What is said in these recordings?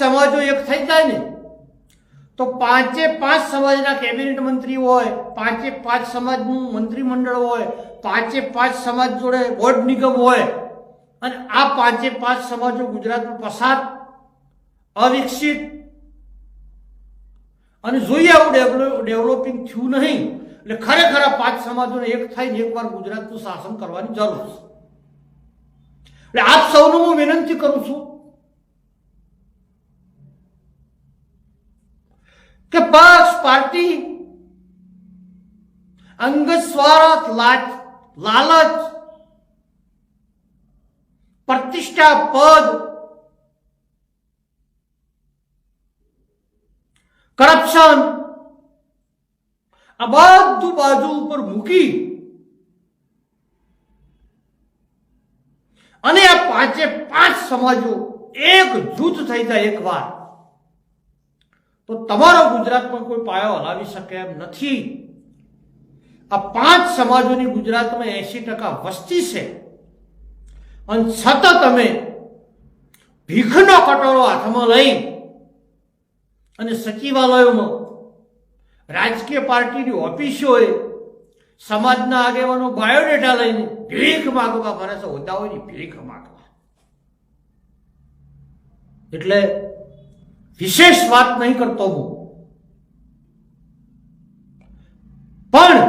સમાજો એક થઈ જાય ને, તો પાંચે પાંચ સમાજના કેબિનેટ મંત્રી હોય, પાંચે પાંચ સમાજનું મંત્રીમંડળ હોય, પાંચે પાંચ સમાજ જોડે બોર્ડ નિગમ હોય, અને આ પાંચે પાંચ સમાજો ગુજરાતમાં પસાર, અવિકસિત. અને જોઈએ આવું ડેવલપ ડેવલપિંગ થયું નહીં, એટલે ખરેખર આ પાંચ સમાજોને એક થઈને એકવાર ગુજરાતનું શાસન કરવાની જરૂર છે. એટલે આપ સૌનું હું વિનંતી કરું છું કે પક્ષ પાર્ટી. અંગત સ્વાર્થ લાચ લાલચ. પ્રતિષ્ઠા પદ. કરપ્શન. આ બધું બાજુ ઉપર મૂકી. અને આ પાંચે પાંચ સમાજો એક જૂથ થઈ જાય એકવાર. તો તમારો ગુજરાતમાં કોઈ પાયો હલાવી શકે એમ નથી. આ પાંચ સમાજોની ગુજરાતમાં એસી ટકા વસ્તી છે. અને સતત અમે ભીખનો કટોરો હાથમાં લઈ અને સચિવાલયોમાં રાજકીય પાર્ટીની ઓફિસોએ સમાજના આગેવાનો બાયોડેટા લઈને ભીખ માગવા મને છે. હોદ્દાઓની ભીખ માગવા. એટલે વિશેષ વાત નહીં કરતો હું. પણ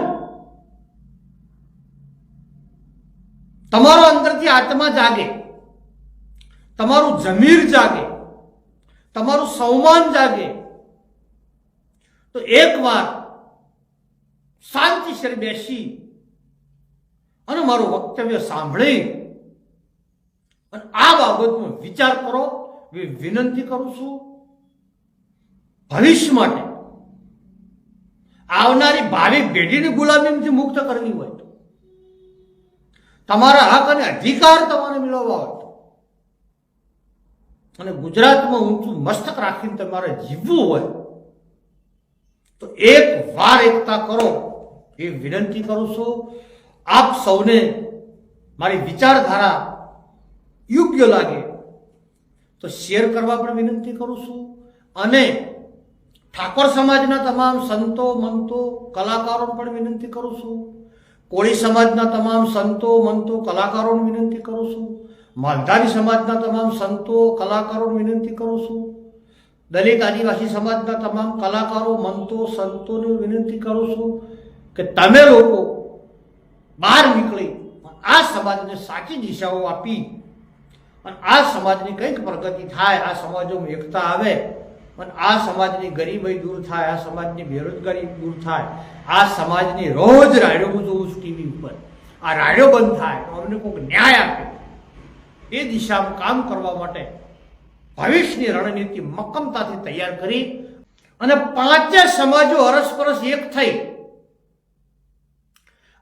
તમારો અંદરથી આત્મા જાગે, તમારું જમીર જાગે, તમારું સૌમાન જાગે, તો એકવાર શાંતિસર બેસી અને મારું વક્તવ્ય સાંભળી અને આ બાબતનો વિચાર કરો. વિનંતી કરું છું ભવિષ્ય માટે. આવનારી ભાવિ પેઢીની ગુલામીથી મુક્ત કરવી હોય તો. તમારા હક અને અધિકાર તમારે મેળવવા હોય તો. અને ગુજરાતમાં ઊંચું મસ્તક રાખીને તમારે જીવવું હોય તો એક વાર એકતા કરો. એ વિનંતી કરું છું. આપ સૌને મારી વિચારધારા યોગ્ય લાગે તો શેર કરવા પણ વિનંતી કરું છું. અને ઠાકોર સમાજના તમામ સંતો, મંતો, કલાકારોને પણ વિનંતી કરું છું. કોળી સમાજના તમામ સંતો, મંતો, કલાકારોને વિનંતી કરું છું. માલધારી સમાજના તમામ સંતો, કલાકારોને વિનંતી કરું છું. દલિત આદિવાસી સમાજના તમામ કલાકારો, મંતો, સંતોને વિનંતી કરું છું કે તમે લોકો બહાર નીકળી આ સમાજને સાચી દિશાઓ આપી અને આ સમાજની કંઈક પ્રગતિ થાય, આ સમાજોમાં એકતા આવે. અને આ સમાજની ગરીબાઈ દૂર થાય, આ સમાજની બેરોજગારી દૂર થાય, આ સમાજની રોજ રાયડો હું જોઉં ટીવી ઉપર. આ રાયડો બંધ થાય, તો અમને કોઈક ન્યાય આપે. એ દિશામાં કામ કરવા માટે ભવિષ્યની રણનીતિ મક્કમતાથી તૈયાર કરી અને પાંચે સમાજો અરસપરસ એક થઈ.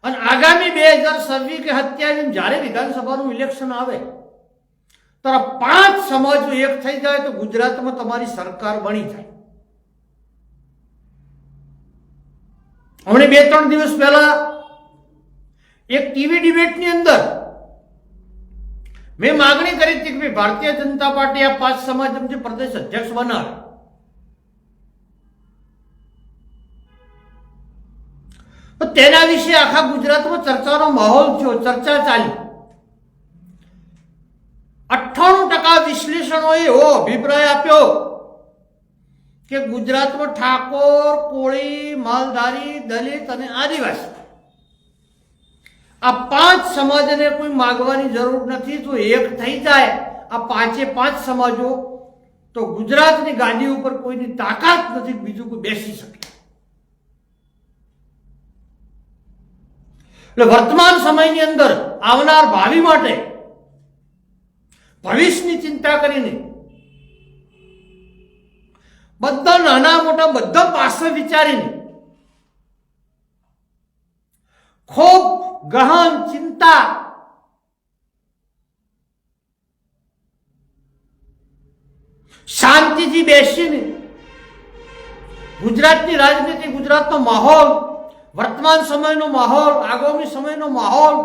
અને આગામી બે હજાર છવ્વીસ કે સત્યાવીસ જ્યારે વિધાનસભાનું ઇલેક્શન આવે તારા પાંચ સમાજો એક થઈ જાય તો ગુજરાતમાં તમારી સરકાર બની જાય. હમણે બે ત્રણ દિવસ પહેલા એક ટીવી ડિબેટની અંદર મેં માગણી કરી હતી કે ભારતીય જનતા પાર્ટી આ પાંચ સમાજ જે પ્રદેશ અધ્યક્ષ બનાવે. તેના વિશે આખા ગુજરાતમાં ચર્ચાનો માહોલ થયો, ચર્ચા ચાલી. ટકા વિશ્લેષણોએ એવો અભિપ્રાય આપ્યો કે ગુજરાતમાં ઠાકોર, કોળી, માલધારી, દલિત અને આદિવાસી. આ પાંચ સમાજને કોઈ માગવાની જરૂર નથી, તો એક થઈ જાય. આ પાંચે પાંચ સમાજો, તો ગુજરાતની ગાદી ઉપર કોઈની તાકાત નથી બીજું કોઈ બેસી શકે. એટલે વર્તમાન સમયની અંદર આવનાર ભાવિ માટે ભવિષ્યની ચિંતા કરીને. બધા નાના મોટા બધા પાસે વિચારીને, ખૂબ ગહન ચિંતા શાંતિથી બેસીને ગુજરાતની રાજનીતિ, ગુજરાતનો માહોલ, વર્તમાન સમયનો માહોલ, આગામી સમયનો માહોલ,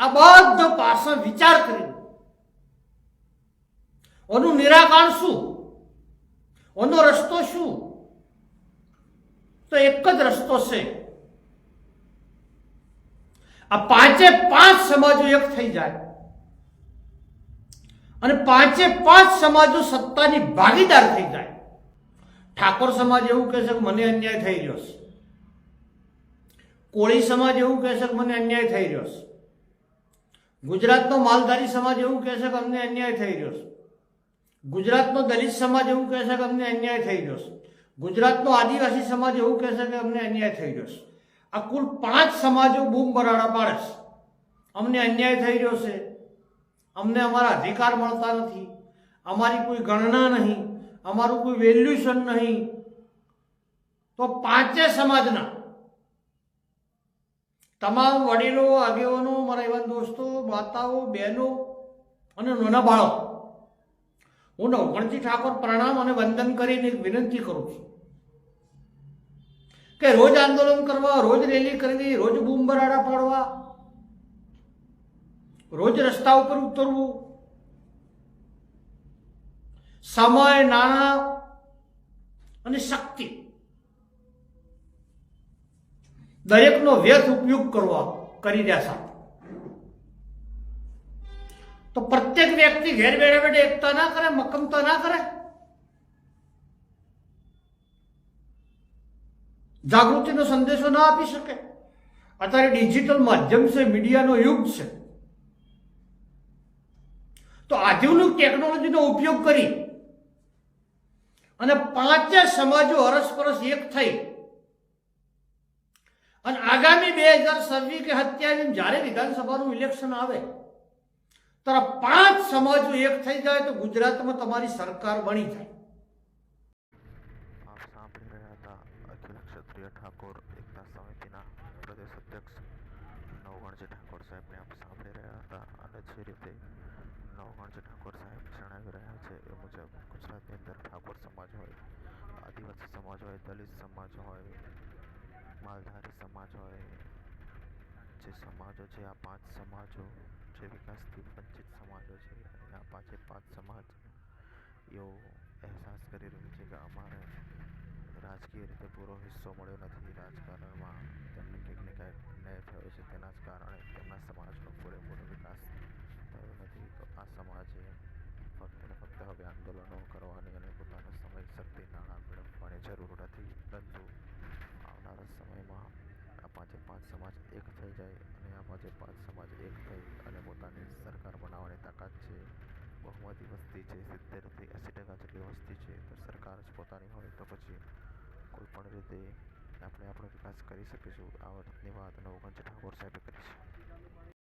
આ બધો પાછળ વિચાર કરીને ઓનું નિરાકરણ શું? ઓનો રસ્તો શું? તો એક જ રસ્તો છે. આ પાંચે પાંચ સમાજો એક થઈ જાય. અને પાંચે પાંચ સમાજો સત્તાની ભાગીદાર થઈ જાય. ઠાકોર સમાજ એવું કહે છે કે મને અન્યાય થઈ રહ્યો છે. કોળી સમાજ એવું કહે છે કે મને અન્યાય થઈ રહ્યો છે. ગુજરાતનો માલધારી સમાજ એવું કહે છે કે અમને અન્યાય થઈ રહ્યો છે. ગુજરાતનો દલિત સમાજ એવું કહે છે કે અમને અન્યાય થઈ ગયો ગુજરાતનો આદિવાસી સમાજ એવું કહે છે કે અમને અન્યાય થઈ ગયો આ કુલ પાંચ સમાજો બૂમ બરાડા પાડે છે. અમને અન્યાય થઈ રહ્યો છે. અમને અમારા અધિકાર મળતા નથી. અમારી કોઈ ગણના નહીં. અમારું કોઈ વેલ્યુશન નહીં. તો પાંચે સમાજના તમામ વડીલો, આગેવાનો, મારા એવા દોસ્તો, માતાઓ, બહેનો અને નાના બાળકો હું નવગણજી ઠાકોર પ્રણામ અને વંદન કરીને વિનંતી કરું છું. કે રોજ આંદોલન કરવા, રોજ રેલી કરવી, રોજ બૂમબરાડા પાડવા, રોજ રસ્તા ઉપર ઉતરવું, સમય, નાણાં અને શક્તિ દરેકનો વ્યર્થ ઉપયોગ કરવા, કરી રહ્યા છે તો પ્રત્યેક વ્યક્તિ ઘેર બેઠે બેઠે એકતા ના કરે, મક્કમતા ના કરે. જાગૃતિનો સંદેશો ના આપી શકે. અત્યારે ડિજિટલ માધ્યમ છે, મીડિયાનો યુગ છે. તો આધુનિક ટેકનોલોજીનો ઉપયોગ કરી અને પાંચે સમાજો અરસપરસ એક થઈ. અને આગામી બે હજાર છવ્વીસ કે સત્યાવીસ જ્યારે વિધાનસભાનું ઇલેક્શન આવે ત્યારે પાંચ સમાજો એક થઈ જાય તો ગુજરાતમાં તમારી સરકાર બની જાય. આપ સાંભળી રહ્યા હતા અખિલ ઠાકોર એકતા સમિતિના પ્રદેશ અધ્યક્ષ નવગણજી ઠાકોર સાહેબને આપ સાંભળી રહ્યા હતા અને જે રીતે નવગણજી ઠાકોર સાહેબ જણાવી રહ્યા છે એ મુજબ ગુજરાતની અંદર ઠાકોર સમાજ હોય, આદિવાસી સમાજ હોય, દલિત સમાજ હોય, માલધારી સમાજ હોય, જે સમાજો છે, આ પાંચ સમાજો જે વિકાસથી વંચિત સમાજો છે અને આ પાંચે પાંચ સમાજ એવો અહેસાસ કરી રહ્યું છે કે અમારે રાજકીય રીતે પૂરો હિસ્સો મળ્યો નથી રાજકારણમાં તેમને કંઈક ને કંઈક ન્યાય થયો છે તેના જ કારણે તેમના સમાજનો કરી શકીશું આ વાતની વાત નવગંજ ઠાકોર સાહેબે કરી છે